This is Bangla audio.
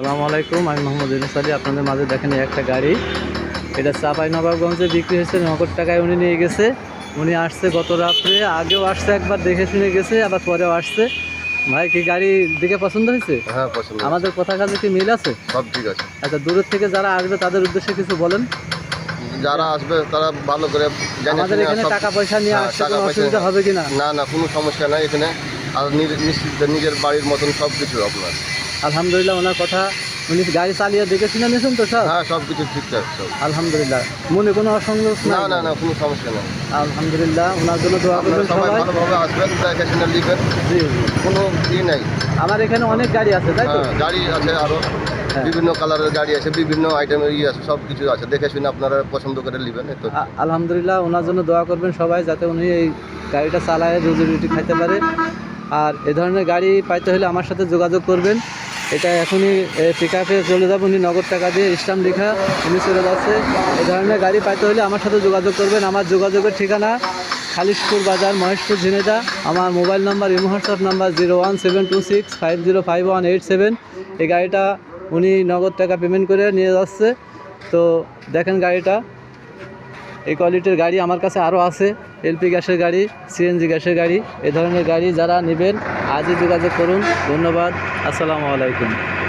সালামু আলাইকুম আমি মোহাম্মদ ইউনুস আলী। আপনাদের মাঝে দেখেন একটা গাড়ি। এটা চাপাই নবাবগঞ্জে বিক্রি হয়েছে নগদ টাকায় উনি নিয়ে গেছে। উনি আসছে গত রাত্রে আগেও আসছে একবার দেখে শুনে গেছে আবার পরেও আসছে। ভাই কি গাড়ি দেখে পছন্দ হয়েছে? হ্যাঁ পছন্দ আমাদের কথা কাজে কি মিল আছে? সব ঠিক আছে। আচ্ছা দূরের থেকে যারা আসবে তাদের উদ্দেশ্যে কিছু বলেন। যারা আসবে তারা ভালো করে আমাদের এখানে টাকা পয়সা নিয়ে হ্যাঁ, আসছে টাকা কোনো পয়সা- অসুবিধা হবে কিনা? না না কোনো সমস্যা নাই এখানে। আর নিজের বাড়ির মতন সব কিছু আপনার। আলহামদুলিল্লাহ ওনার কথা উনি গাড়ি চালিয়ে দেখে শুনে নিয়েছেন তো স্যার? হ্যাঁ সব কিছু ঠিকঠাক সব। আলহামদুলিল্লাহ। মনে কোনো অসংযোগ না না না কোনো সমস্যা নেই। আলহামদুলিল্লাহ ওনার জন্য দোয়া করবেন সবাই ভালোভাবে আসবেন দেখে শুনে নেবেন জি। কোনো ই নাই। আমার এখানে অনেক গাড়ি আছে তাই তো? হ্যাঁ গাড়ি আছে আরও। হ্যাঁ। বিভিন্ন কালারের গাড়ি আছে বিভিন্ন আইটেমের ই আছে সব কিছু আছে। দেখে শুনে আপনারা পছন্দ করে নেবেন এই তো। আলহামদুলিল্লাহ ওনার জন্য দোয়া করবেন সবাই যাতে উনি এই গাড়িটা চালায় রুজি রুটি খাইতে পারে। আর এ ধরনের গাড়ি পাইতে হলে আমার সাথে যোগাযোগ করবেন। এটা এখনই পিক আপে চলে যাবে, উনি নগদ টাকা দিয়ে স্টাম্প লেখা, উনি চলে যাচ্ছে। এ ধরনের গাড়ি পাইতে হলে আমার সাথে যোগাযোগ করবেন। আমার যোগাযোগের ঠিকানা খালিশপুর বাজার, মহেশপুর ঝিনেদা আমার mobile number, Imo, WhatsApp number zero one seven two six five zero five one eight seven এই গাড়িটা উনি নগদ টাকা পেমেন্ট করে নিয়ে যাচ্ছে। তো দেখেন গাড়িটা। এই কোয়ালিটির গাড়ি আমার কাছে আরও আছে এলপি গ্যাসের গাড়ি সিএনজি গ্যাসের গাড়ি, এ ধরনের গাড়ি যারা নেবেন, আজই যোগাযোগ করুন, ধন্যবাদ, আসসালামু আলাইকুম।